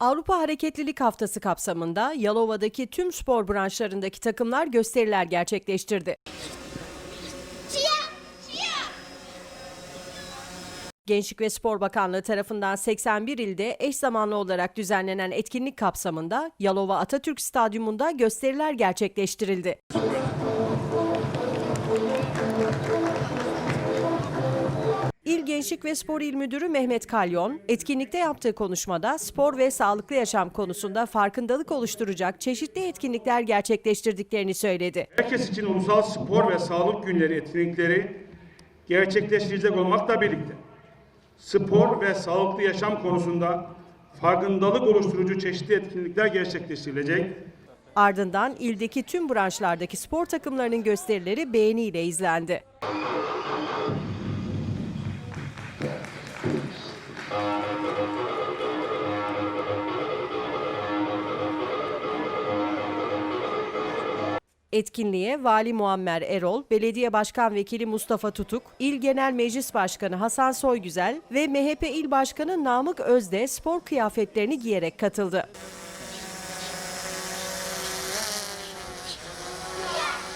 Avrupa Hareketlilik Haftası kapsamında Yalova'daki tüm spor branşlarındaki takımlar gösteriler gerçekleştirdi. Gençlik ve Spor Bakanlığı tarafından 81 ilde eş zamanlı olarak düzenlenen etkinlik kapsamında Yalova Atatürk Stadyumunda gösteriler gerçekleştirildi. İl Gençlik ve Spor İl Müdürü Mehmet Kalyon, etkinlikte yaptığı konuşmada spor ve sağlıklı yaşam konusunda farkındalık oluşturacak çeşitli etkinlikler gerçekleştirdiklerini söyledi. Herkes için ulusal spor ve sağlık günleri etkinlikleri gerçekleştirecek olmakla birlikte spor ve sağlıklı yaşam konusunda farkındalık oluşturucu çeşitli etkinlikler gerçekleştirilecek. Ardından ildeki tüm branşlardaki spor takımlarının gösterileri beğeniyle izlendi. Etkinliğe Vali Muammer Erol, Belediye Başkan Vekili Mustafa Tutuk, İl Genel Meclis Başkanı Hasan Soygüzel ve MHP İl Başkanı Namık Özde spor kıyafetlerini giyerek katıldı.